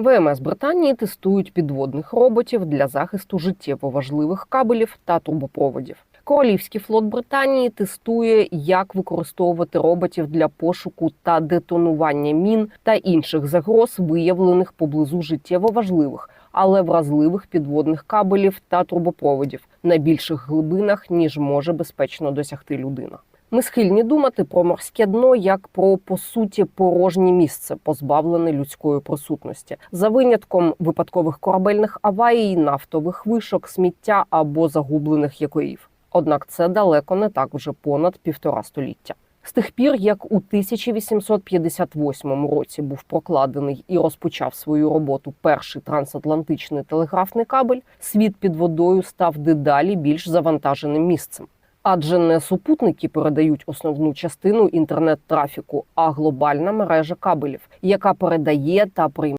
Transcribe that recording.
ВМС Британії тестують підводних роботів для захисту життєво важливих кабелів та трубопроводів. Королівський флот Британії тестує, як використовувати роботів для пошуку та детонування мін та інших загроз, виявлених поблизу життєво важливих, але вразливих підводних кабелів та трубопроводів на більших глибинах, ніж може безпечно досягти людина. Ми схильні думати про морське дно як про по суті порожнє місце, позбавлене людської присутності, за винятком випадкових корабельних аварій, нафтових вишок, сміття або загублених якорів. Однак це далеко не так вже понад півтора століття. З тих пір, як у 1858 році був прокладений і розпочав свою роботу перший трансатлантичний телеграфний кабель, світ під водою став дедалі більш завантаженим місцем. Адже не супутники передають основну частину інтернет-трафіку, а глобальна мережа кабелів, яка передає та приймає